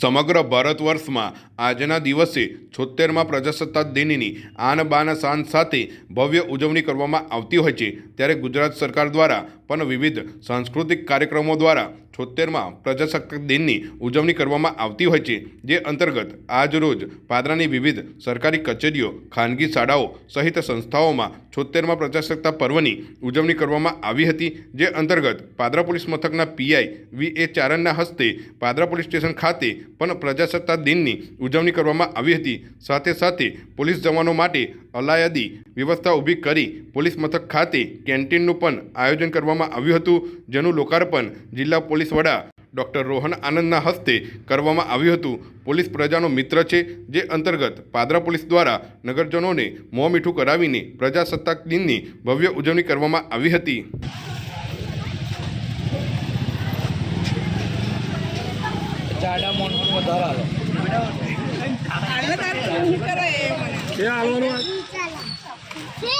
સમગ્ર ભારત વર્ષમાં આજના દિવસે છોતેરમાં પ્રજાસત્તાક દિનની આન બાન શાન સાથે ભવ્ય ઉજવણી કરવામાં આવતી હોય છે. ત્યારે ગુજરાત સરકાર દ્વારા પણ વિવિધ સાંસ્કૃતિક કાર્યક્રમો દ્વારા છોતેરમાં પ્રજાસત્તાક દિનની ઉજવણી કરવામાં આવતી હોય છે, જે અંતર્ગત આજરોજ પાદરાની વિવિધ સરકારી કચેરીઓ, ખાનગી શાળાઓ સહિત સંસ્થાઓમાં છોતેરમાં પ્રજાસત્તાક પર્વની ઉજવણી કરવામાં આવી હતી, જે અંતર્ગત પાદરા પોલીસ મથકના પીઆઈ વી એ ચારણના હસ્તે પાદરા પોલીસ સ્ટેશન ખાતે પણ પ્રજાસત્તાક દિનની ઉજવણી કરવામાં આવી હતી. સાથે સાથે પોલીસ જવાનો માટે અલાયદી વ્યવસ્થા ઊભી કરી પોલીસ મથક ખાતે કેન્ટીનનું પણ આયોજન કરવામાં આવ્યું હતું જેનું લોકાર્પણ જિલ્લા પોલીસ વડા ડૉક્ટર રોહન આનંદના હસ્તે કરવામાં આવ્યું હતું. પોલીસ પ્રજાનો મિત્ર છે જે અંતર્ગત પાદરા પોલીસ દ્વારા નગરજનોને મોં મીઠું કરાવીને પ્રજાસત્તાક દિનની ભવ્ય ઉજવણી કરવામાં આવી હતી. જાડા મોન વધારે